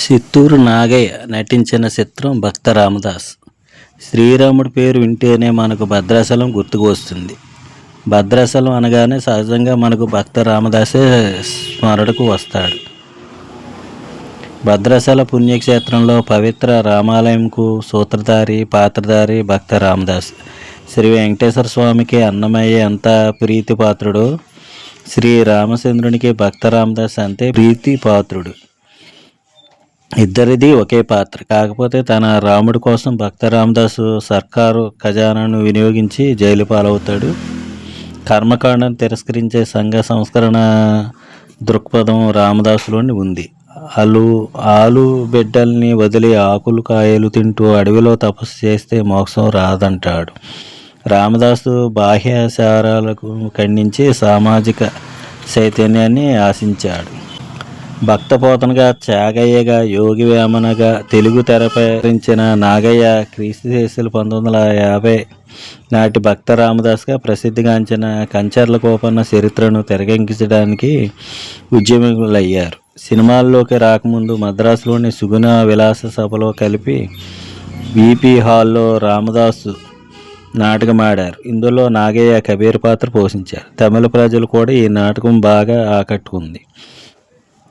చిత్తూరు నాగయ్య నటించిన చిత్రం భక్త రామదాస్. శ్రీరాముడి పేరు వింటేనే మనకు భద్రాచలం గుర్తుకు వస్తుంది. భద్రాచలం అనగానే సహజంగా మనకు భక్త రామదాసే స్మరణకు వస్తాడు. భద్రాచల పుణ్యక్షేత్రంలో పవిత్ర రామాలయంకు సూత్రధారి పాత్రధారి భక్త రామదాస్. శ్రీ వెంకటేశ్వర స్వామికి అన్నమయ్య ఎంత ప్రీతిపాత్రుడో శ్రీ రామచంద్రునికి భక్త రామదాస్ అంతే ప్రీతిపాత్రుడు. ఇద్దరిది ఒకే పాత్ర. కాకపోతే తన రాముడి కోసం భక్త రామదాసు సర్కారు ఖజానాను వినియోగించి జైలు పాలవుతాడు. కర్మకాండను తిరస్కరించే సంఘ సంస్కరణ దృక్పథం రామదాసులోని ఉంది. అలు ఆలు బిడ్డల్ని వదిలి ఆకులు కాయలు తింటూ అడవిలో తపస్సు చేస్తే మోక్షం రాదంటాడు. రామదాసు బాహ్యాచారాలకు ఖండించి సామాజిక చైతన్యాన్ని ఆశించాడు. భక్తపోతనగా త్యాగయ్యగా యోగి వేమనగా తెలుగు తెరపరించిన నాగయ్య క్రీస్తు శేషులు పంతొమ్మిది వందల యాభై నాటి భక్త రామదాస్గా ప్రసిద్ధిగాంచిన కంచర్ల కోపన్న చరిత్రను తెరకెక్కించడానికి ఉద్యమికులయ్యారు సినిమాల్లోకి రాకముందు మద్రాసులోని సుగుణ విలాస సభలో కలిపి బీపీ హాల్లో రామదాసు నాటకం ఆడారు ఇందులో నాగయ్య కబీర్ పాత్ర పోషించారు. తమిళ ప్రజలు కూడా ఈ నాటకం బాగా ఆకట్టుకుంది.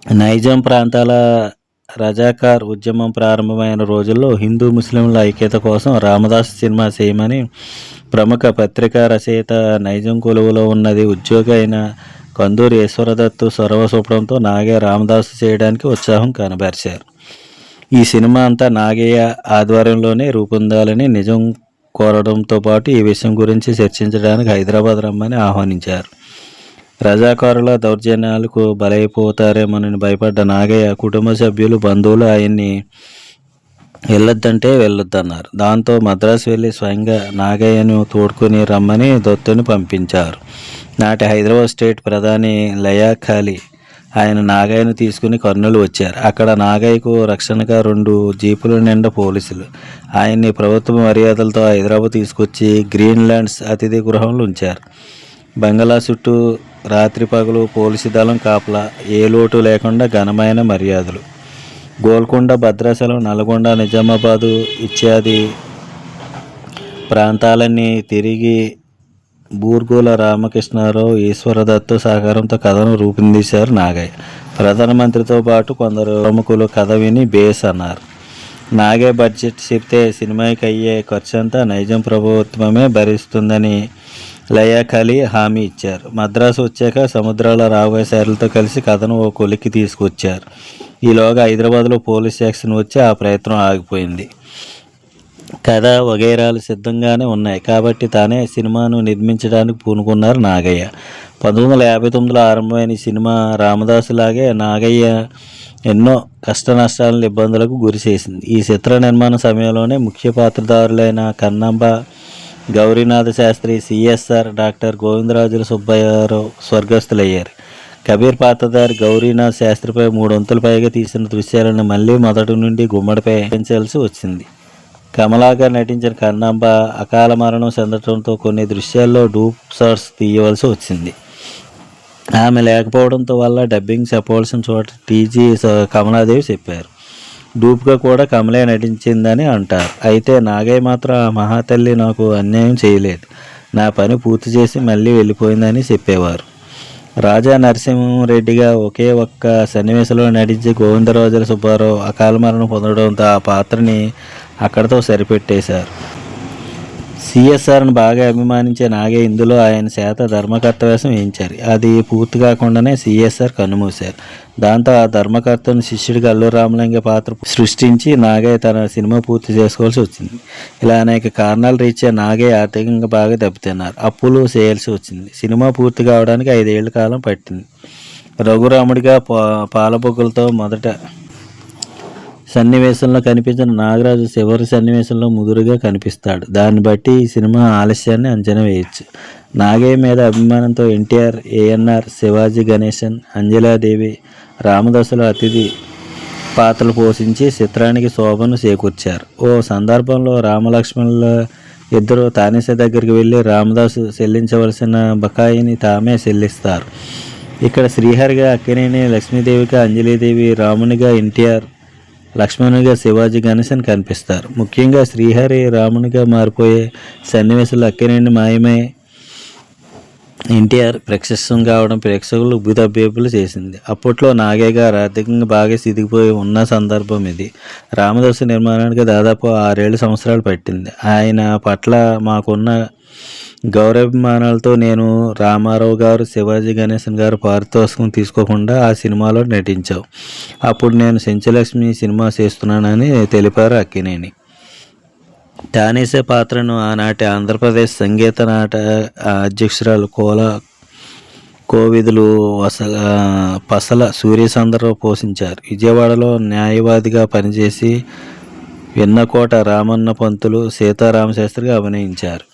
నైజాం ప్రాంతాల రజాకార్ ఉద్యమం ప్రారంభమైన రోజుల్లో హిందూ ముస్లింల ఐక్యత కోసం రామదాస్ సినిమా చేయమని ప్రముఖ పత్రికా రచయిత నైజం కొలువులో ఉన్నది ఉద్యోగి అయిన కందూరి ఈశ్వరదత్తు సొరవ చూపడంతో నాగే రామదాసు చేయడానికి ఉత్సాహం కనబరిచారు. ఈ సినిమా అంతా నాగయ్య ఆధ్వర్యంలోనే రూపొందాలని నిజం కోరడంతో పాటు ఈ విషయం గురించి చర్చించడానికి హైదరాబాద్ రమ్మని ఆహ్వానించారు. రజాకారుల దౌర్జన్యాలకు బలైపోతారేమోనని భయపడ్డ నాగయ్య కుటుంబ సభ్యులు బంధువులు ఆయన్ని వెళ్ళొద్దంటే వెళ్ళొద్దన్నారు. దాంతో మద్రాసు వెళ్ళి స్వయంగా నాగయ్యను తోడుకొని రమ్మని దొత్తుని పంపించారు. నాటి హైదరాబాద్ స్టేట్ ప్రధాని లయా ఖాళీ ఆయన నాగయ్యను తీసుకుని కర్నూలు వచ్చారు. అక్కడ నాగయ్యకు రక్షణగా రెండు జీపుల నిండా పోలీసులు. ఆయన్ని ప్రభుత్వ మర్యాదలతో హైదరాబాద్ తీసుకొచ్చి గ్రీన్లాండ్స్ అతిథి గృహంలో ఉంచారు. బంగ్లా చుట్టూ రాత్రి పగలు పోలీసు దళం కాపలా ఏ లోటు లేకుండా ఘనమైన మర్యాదలు. గోల్కొండ భద్రాచలం నల్గొండ నిజామాబాదు ఇత్యాది ప్రాంతాలన్నీ తిరిగి బూర్గోల రామకృష్ణారావు ఈశ్వరదత్తు సహకారంతో కథను రూపొందించారు నాగయ్య. ప్రధానమంత్రితో పాటు కొందరు ప్రముఖులు కథ విని బేస్ అన్నారు. నాగే బడ్జెట్ చెప్తే సినిమాకి అయ్యే ఖర్చంతా నైజం ప్రభుత్వమే భరిస్తుందని లయాఖాళీ హామీ ఇచ్చారు. మద్రాసు వచ్చాక సముద్రాల రాఘవేశారులతో కలిసి కథను ఓ కొలిక్కి తీసుకొచ్చారు. ఈలోగా హైదరాబాద్లో పోలీస్ యాక్షన్ వచ్చి ఆ ప్రయత్నం ఆగిపోయింది. కథ వగైరాలు సిద్ధంగానే ఉన్నాయి. కాబట్టి తానే సినిమాను నిర్మించడానికి పూనుకున్నారు నాగయ్య. పంతొమ్మిది వందల యాభై తొమ్మిదిలో ఆరంభమైన ఈ సినిమా రామదాసులాగే నాగయ్య ఎన్నో కష్ట నష్టాలను ఇబ్బందులకు గురి చేసింది ఈ చిత్ర నిర్మాణ సమయంలోనే ముఖ్య పాత్రధారులైన కన్నంబ గౌరీనాథ శాస్త్రి సిఎస్ఆర్ డాక్టర్ గోవిందరాజుల సుబ్బయ్యారావు స్వర్గస్థులయ్యారు. కబీర్ పాత్రధారి గౌరీనాథ్ శాస్త్రిపై మూడొంతుల పైగా తీసిన దృశ్యాలను మళ్ళీ మొదటి నుండి గుమ్మడిపై పెంచాల్సి వచ్చింది. కమలాగా నటించిన కన్నాంబ అకాల మరణం చెందడంతో కొన్ని దృశ్యాల్లో డూప్ షాట్స్ తీయవలసి వచ్చింది. ఆమె లేకపోవడంతో వల్ల డబ్బింగ్ చెప్పవలసిన చోట టీజీ కమలాదేవి చెప్పారు. డూప్గా కూడా కమలే నటించిందని అంటారు. అయితే నాగయ్య మాత్రం ఆ మహాతల్లి నాకు అన్యాయం చేయలేదు. నా పని పూర్తి చేసి మళ్ళీ వెళ్ళిపోయిందని చెప్పేవారు. రాజా నరసింహారెడ్డిగా ఒకే ఒక్క సన్నివేశంలో నటించి గోవిందరాజుల సుబ్బారావు అకాల మరణం పొందడంతో ఆ పాత్రని అక్కడితో సరిపెట్టేశారు. సిఎస్ఆర్ను బాగా అభిమానించే నాగే ఇందులో ఆయన చేత ధర్మకర్త వేషం వేయించారు. అది పూర్తి కాకుండానే సిఎస్ఆర్ కన్నుమూశారు. దాంతో ఆ ధర్మకర్తను శిష్యుడిగా అల్లు రామలింగ పాత్ర సృష్టించి నాగయ్య తన సినిమా పూర్తి చేసుకోవాల్సి వచ్చింది. ఇలా అనేక కారణాలు రీత్యా నాగయ్య ఆర్థికంగా బాగా దెబ్బతిన్నారు. అప్పులు చేయాల్సి వచ్చింది. సినిమా పూర్తి కావడానికి ఐదేళ్ళ కాలం పట్టింది. రఘురాముడిగా పా పాలబొగ్గులతో మొదట సన్నివేశంలో కనిపించిన నాగరాజు చివరి సన్నివేశంలో ముదురుగా కనిపిస్తాడు. దాన్ని బట్టి ఈ సినిమా ఆలస్యాన్ని అంచనా వేయచ్చు. నాగయ్య మీద అభిమానంతో ఎన్టీఆర్ ఏఎన్ఆర్ శివాజీ గణేశన్ అంజలాదేవి రామదాసుల అతిథి పాత్రలు పోషించి చిత్రానికి శోభను చేకూర్చారు. ఓ సందర్భంలో రామలక్ష్మణుల ఇద్దరు తానేస దగ్గరికి వెళ్ళి రామదాసు చెల్లించవలసిన బకాయిని తామే చెల్లిస్తారు. ఇక్కడ శ్రీహరిగా అక్కినేని లక్ష్మీదేవిగా అంజలీదేవి రామునిగా ఎన్టీఆర్ లక్ష్మణునిగా శివాజీ గణేశన్ కనిపిస్తారు. ముఖ్యంగా శ్రీహరి రామునిగా మారిపోయే సన్నివేశాలు అక్కినేని మాయమై ఎన్టీఆర్ ప్రత్యక్షం కావడం ప్రేక్షకులు ఉబ్బితబ్బేపులు చేసింది. అప్పట్లో నాగయ్య గారు ఆర్థికంగా బాగా సిదిగిపోయి ఉన్న సందర్భం ఇది. రామదాసు నిర్మాణానికి దాదాపు ఆరేళ్ళు సంవత్సరాలు పట్టింది. ఆయన పట్ల మాకున్న గౌరవాభిమానాలతో నేను రామారావు గారు శివాజీ గణేశన్ గారు పారితోషికం తీసుకోకుండా ఆ సినిమాలో నటించావు. అప్పుడు నేను సెంచలక్ష్మి సినిమా చేస్తున్నానని తెలిపారు అక్కినేని. తానేసే పాత్రను ఆనాటి ఆంధ్రప్రదేశ్ సంగీత నాట అధ్యక్షురాలు కోల కోవిదులు వసల పసల సూర్యచంద్రరావు పోషించారు. విజయవాడలో న్యాయవాదిగా పనిచేసి వెన్నకోట రామన్న పంతులు సీతారామశాస్త్రిగా అభినయించారు.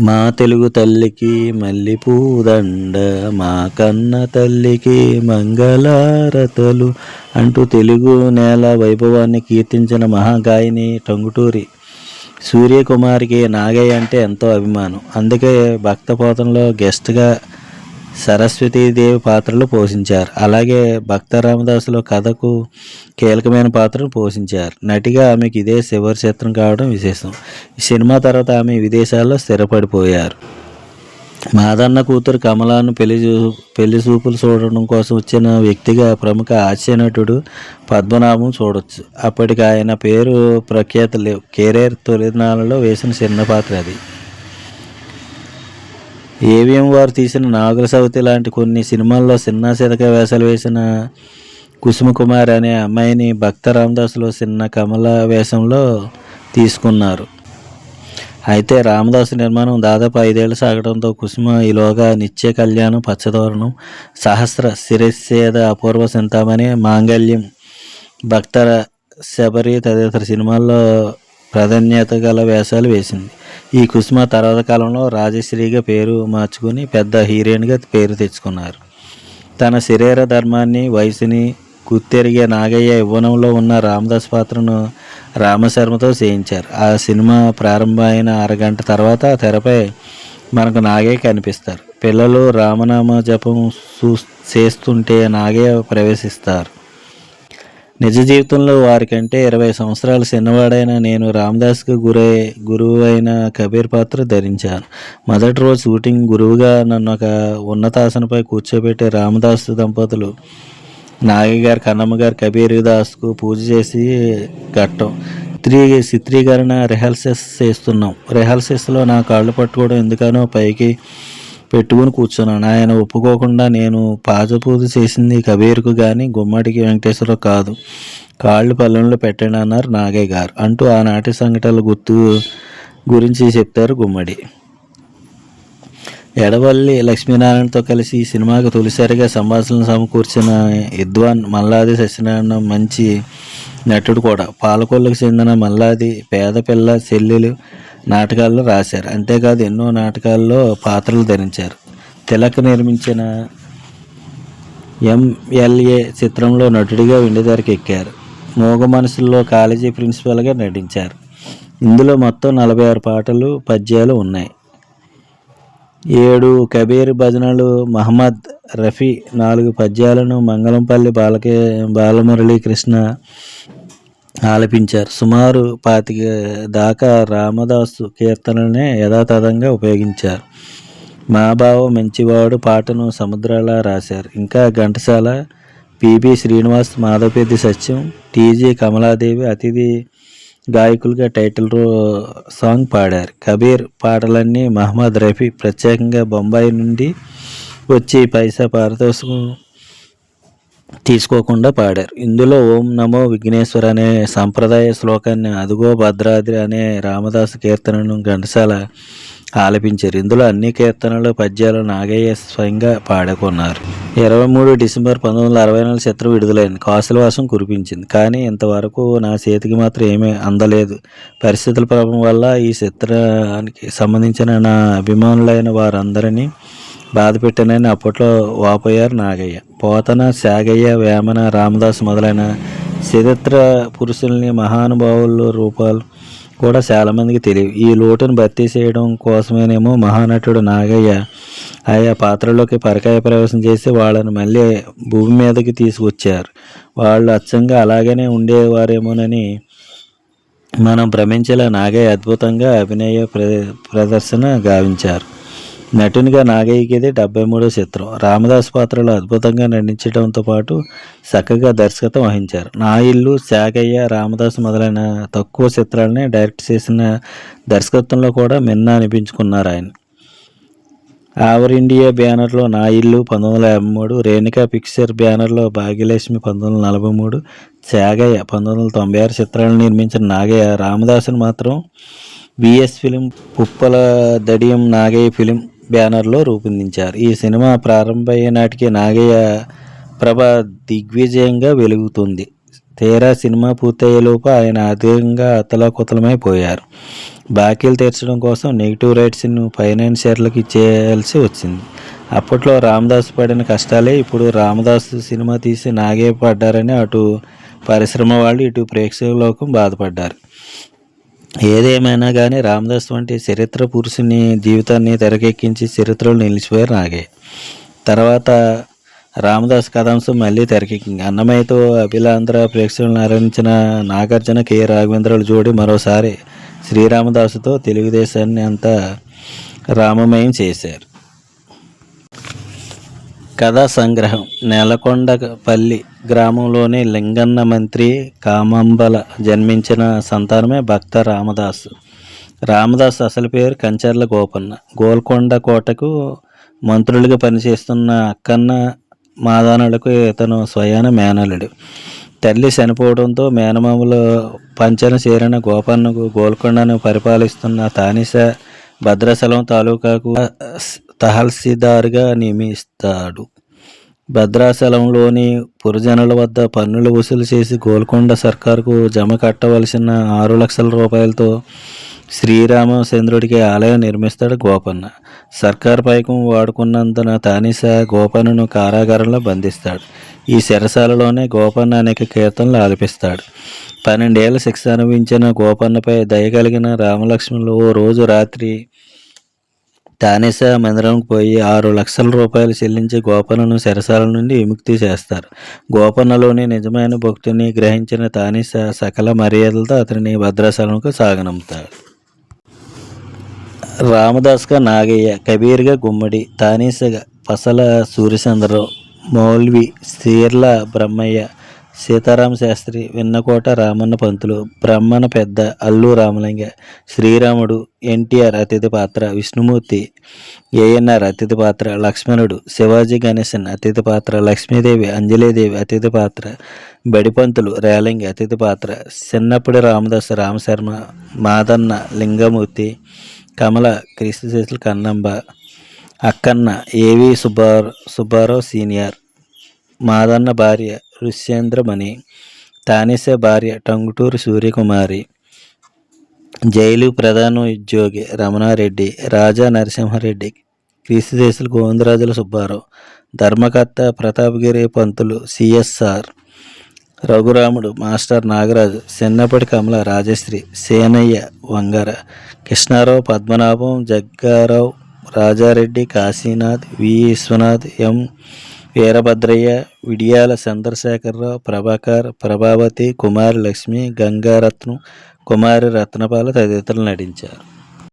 మా తెలుగు తల్లికి మల్లెపూదండ మా కన్న తల్లికి మంగళారతలు అంటూ తెలుగు నేల వైభవాన్ని కీర్తించిన మహాగాయని టంగుటూరి. సూర్యకుమారికి నాగయ్య అంటే ఎంతో అభిమానం. అందుకే భక్తపోతంలో గెస్ట్గా సరస్వతీదేవి పాత్రలు పోషించారు. అలాగే భక్త రామదాసులో కథకు కీలకమైన పాత్రను పోషించారు. నటిగా ఆమెకి ఇదే చివరి చిత్రం కావడం విశేషం. సినిమా తర్వాత ఆమె విదేశాల్లో స్థిరపడిపోయారు. మాదన్న కూతురు కమలాను పెళ్ళి చూ పెళ్ళి చూపులు చూడడం కోసం వచ్చిన వ్యక్తిగా ప్రముఖ హాస్యనటుడు పద్మనాభం చూడొచ్చు. అప్పటికి ఆయన పేరు ప్రఖ్యాత లేవు కెరీర్ తొలినాళ్ళలో వేసిన చిన్న పాత్ర అది. ఏవిఎం వారు తీసిన నాగుల సవతి లాంటి కొన్ని సినిమాల్లో సిన్నా సితక వేషాలు వేసిన కుసుమ కుమార్ అనే అమ్మాయిని భక్త రామదాసులో చిన్న కమల వేషంలో తీసుకున్నారు. అయితే రామదాసు నిర్మాణం దాదాపు ఐదేళ్ళు సాగడంతో కుసుమ ఈలోగా నిత్య కళ్యాణం పచ్చదోరణం సహస్ర శిరస్సేద అపూర్వ చింతామణి మాంగళ్యం భక్తర శబరి తదితర సినిమాల్లో ప్రాధాన్యత గల వేషాలు వేసింది. ఈ కుసుమ తర్వాత కాలంలో రాజశ్రీగా పేరు మార్చుకుని పెద్ద హీరోయిన్గా పేరు తెచ్చుకున్నారు. తన శరీర ధర్మాన్ని వయసుని గుర్తెరిగే నాగయ్య యవ్వనంలో ఉన్న రామదాస్ పాత్రను రామశర్మతో చేయించారు. ఆ సినిమా ప్రారంభమైన అరగంట తర్వాత తెరపై మనకు నాగయ్య కనిపిస్తారు. పిల్లలు రామనామ జపం చూ చేస్తుంటే నాగయ్య ప్రవేశిస్తారు. నిజ జీవితంలో వారికంటే ఇరవై సంవత్సరాల చిన్నవాడైన నేను రామదాస్కి గురై గురువు అయిన కబీర్ పాత్ర ధరించాను. మొదటి రోజు షూటింగ్ గురువుగా నన్ను ఒక ఉన్నతాసనపై కూర్చోబెట్టే రామదాస్ దంపతులు నాగయ్య గారు కన్నమ్మ గారు కబీర్ దాస్కు పూజ చేసి కట్టం చిత్రీ చిత్రీకరణ రిహర్సల్స్ చేస్తున్నాం. రిహర్సల్స్లో నా కాళ్ళు పట్టుకోవడం ఎందుకనో పైకి పెట్టుకుని కూర్చున్నాను ఆయన ఒప్పుకోకుండా నేను పాజపూజ చేసింది కబీర్కు కానీ గుమ్మడికి వెంకటేశ్వరరావు కాదు. కాళ్ళు పల్లెంలో పెట్టండి అన్నారు నాగయ్య గారు. అంటూ ఆనాటి సంఘటనల గుర్తు గురించి చెప్తారు గుమ్మడి. ఎడవల్లి లక్ష్మీనారాయణతో కలిసి ఈ సినిమాకు తొలిసారిగా సంభాషణలు సమకూర్చిన విద్వాన్ మల్లాది సత్యనారాయణ మంచి నటుడు కూడా. పాలకొల్లకు చెందిన మల్లాది పేద పిల్ల చెల్లెలు నాటకాల్లో రాశారు. అంతేకాదు ఎన్నో నాటకాల్లో పాత్రలు ధరించారు. తిలక్ నిర్మించిన ఎంఎల్ఏ చిత్రంలో నటుడిగా వెండితెరకు ఎక్కారు. మూగ మనసుల్లో కాలేజీ ప్రిన్సిపల్గా నటించారు. ఇందులో మొత్తం నలభై ఆరు పాటలు పద్యాలు ఉన్నాయి. ఏడు కబీర్ భజనలు మహమ్మద్ రఫీ నాలుగు పద్యాలను మంగళంపల్లి బాలకే బాలమురళీకృష్ణ ఆలపించారు. సుమారు పాతిక దాకా రామదాసు కీర్తనలనే యథాతథంగా ఉపయోగించారు. మా బావ మంచివాడు పాటను సముద్రాల రాశారు. ఇంకా ఘంటసాల పిబి శ్రీనివాస్ మాధవపేది సత్యం టీజీ కమలాదేవి అతిథి గాయకులుగా టైటిల్ రో సాంగ్ పాడారు. కబీర్ పాటలన్నీ మహమ్మద్ రఫీ ప్రత్యేకంగా బొంబాయి నుండి వచ్చి పైసా పారితోషికం తీసుకోకుండా పాడారు. ఇందులో ఓం నమో విఘ్నేశ్వర అనే సంప్రదాయ శ్లోకాన్ని అదుగో భద్రాద్రి అనే రామదాసు కీర్తనను ఘంటసాల ఆలపించారు. ఇందులో అన్ని కీర్తనలు పద్యాలు నాగయ్య స్వయంగా పాడుకున్నారు. ఇరవై మూడు డిసెంబర్ పంతొమ్మిది వందల అరవై నాలుగు చిత్రం విడుదలైంది. కాసులవాసం కురిపించింది. కానీ ఇంతవరకు నా చేతికి మాత్రం ఏమీ అందలేదు. పరిస్థితుల ప్రభావం వల్ల ఈ చిత్రానికి సంబంధించిన నా అభిమానులైన వారందరినీ బాధ పెట్టానని అప్పట్లో వాపోయారు నాగయ్య. పోతన శాగయ్య వేమన రామదాస్ మొదలైన చరిత్ర పురుషుల్ని మహానుభావుల రూపాలు కూడా చాలామందికి తెలియవు. ఈ లోటును భర్తీ చేయడం కోసమేనేమో మహానటుడు నాగయ్య ఆయా పాత్రలోకి పరకాయ ప్రవేశం చేసి వాళ్ళని మళ్ళీ భూమి మీదకి తీసుకొచ్చారు. వాళ్ళు అచ్చంగా అలాగనే ఉండేవారేమోనని మనం భ్రమించేలా నాగయ్య అద్భుతంగా అభినయ ప్ర ప్రదర్శన గావించారు. నటునిగా నాగయ్యకి డెబ్బై మూడో చిత్రం. రామదాస్ పాత్రలో అద్భుతంగా నటించడంతో పాటు చక్కగా దర్శకత్వం వహించారు. నా ఇల్లు శాగయ్య రామదాస్ మొదలైన తక్కువ చిత్రాలని డైరెక్ట్ చేసిన దర్శకత్వంలో కూడా మిన్న అనిపించుకున్నారు ఆయన. ఆవర్ ఇండియా బ్యానర్లో నా ఇల్లు పంతొమ్మిది వందల యాభై మూడు రేణికా పిక్చర్ బ్యానర్లో భాగ్యలక్ష్మి పంతొమ్మిది వందల నలభై మూడు త్యాగయ్య పంతొమ్మిది వందల తొంభై ఆరు చిత్రాలను నిర్మించిన నాగయ్య రామదాసును మాత్రం బిఎస్ ఫిలిం పుప్పల దడియం నాగయ్య ఫిలిం బ్యానర్లో రూపొందించారు. ఈ సినిమా ప్రారంభమయ్యే నాటికి నాగయ్య ప్రభ దిగ్విజయంగా వెలుగుతుంది. తీరా సినిమా పూర్తయ్యేలోపు ఆయన అధికంగా అతలాకుతలమైపోయారు బాకీలు తీర్చడం కోసం నెగిటివ్ రైట్స్ను ఫైనాన్షియర్లకు ఇచ్చేయాల్సి వచ్చింది. అప్పట్లో రామదాస్ పడిన కష్టాలే ఇప్పుడు రామదాస్ సినిమా తీసి నాగే పడ్డారని అటు పరిశ్రమ వాళ్ళు ఇటు ప్రేక్షకులోకం బాధపడ్డారు. ఏదేమైనా కానీ రామదాస్ వంటి చరిత్ర పురుషుని జీవితాన్ని తెరకెక్కించి చరిత్రలో నిలిచిపోయారు నాగే. తర్వాత రామదాస్ కథాంశం మళ్ళీ తెరకెక్కింది. అన్నమయ్యతో అభిలాంధ్ర ప్రేక్షకులను ఆరంభించిన నాగార్జున కె. రాఘవేంద్రులు జోడి మరోసారి శ్రీరామదాసుతో తెలుగుదేశాన్ని అంతా రామమయం చేశారు. కథా సంగ్రహం నెలకొండపల్లి గ్రామంలోని లింగన్న మంత్రి కామంబల జన్మించిన సంతానమే భక్త రామదాస్. రామదాస్ అసలు పేరు కంచర్ల గోపన్న. గోల్కొండ కోటకు మంత్రులుగా పనిచేస్తున్న అక్కన్న మాదానులకు ఇతను స్వయాన మేనలుడు తల్లి చనిపోవడంతో మేనమామలు పంచన చేరిన గోపన్నకు గోల్కొండను పరిపాలిస్తున్న తానిస భద్రాచలం తాలూకాకు తహసీల్దార్గా నియమిస్తాడు. భద్రాచలంలోని పురజనుల వద్ద పన్నులు వసూలు చేసి గోల్కొండ సర్కారుకు జమ కట్టవలసిన ఆరు లక్షల రూపాయలతో శ్రీరామచంద్రుడికి ఆలయం నిర్మిస్తాడు గోపన్న. సర్కార్ పైకం వాడుకున్నందున తానిస గోపన్నను కారాగారంలో బంధిస్తాడు. ఈ చెరసాలలోనే గోపన్న అనేక కీర్తనలు ఆలపిస్తాడు. పన్నెండేళ్ళ శిక్ష అనుభవించిన గోపన్నపై దయ కలిగిన రామలక్ష్మణులు ఓ రోజు రాత్రి తానేస మందిరంకు పోయి ఆరు లక్షల రూపాయలు చెల్లించి గోపనను శరసాల నుండి విముక్తి చేస్తారు. గోపనలోని నిజమైన భక్తుని గ్రహించిన తానేస సకల మర్యాదలతో అతనిని భద్రాచలంకు సాగనంపుతాడు. రామదాస్గా నాగయ్య కబీర్గా గుమ్మడి తానీసగా పసల సూర్యచంద్రరావు మౌల్వి సీర్ల బ్రహ్మయ్య సీతారామ శాస్త్రి విన్నకోట రామన్న పంతులు బ్రహ్మణ పెద్ద అల్లు రామలింగ శ్రీరాముడు ఎన్టీఆర్ అతిథి పాత్ర విష్ణుమూర్తి ఏఎన్ఆర్ అతిథి పాత్ర లక్ష్మణుడు శివాజీ గణేశన్ అతిథి పాత్ర లక్ష్మీదేవి అంజలీదేవి అతిథి పాత్ర బడిపంతులు రేలింగ అతిథి పాత్ర చిన్నప్పటి రామదాస్ రామశర్మ మాదన్న లింగమూర్తి కమల క్రీస్తుశేషులు కన్నంబ అక్కన్న ఏవి సుబ్బారావు సుబ్బారావు సీనియర్ మాదన్న భార్య ఋష్యేంద్రమణి తానేసే భార్య టంగుటూరు సూర్యకుమారి. జైలు ప్రధాన ఉద్యోగి రమణారెడ్డి రాజా నరసింహారెడ్డి క్రీస్తుదేశులు గోవిందరాజుల సుబ్బారావు ధర్మకర్త ప్రతాపగిరి పంతులు సిఎస్ఆర్ రఘురాముడు మాస్టర్ నాగరాజు చిన్నప్పటి కమల రాజశ్రీ సేనయ్య వంగర కృష్ణారావు పద్మనాభం జగ్గారావు రాజారెడ్డి కాశీనాథ్ వి విశ్వనాథ్ ఎం వీరభద్రయ్య విడియాల చంద్రశేఖరరావు ప్రభాకర్ ప్రభావతి కుమారి లక్ష్మి గంగారత్నం కుమారి రత్నపాల తదితరులు నటించారు.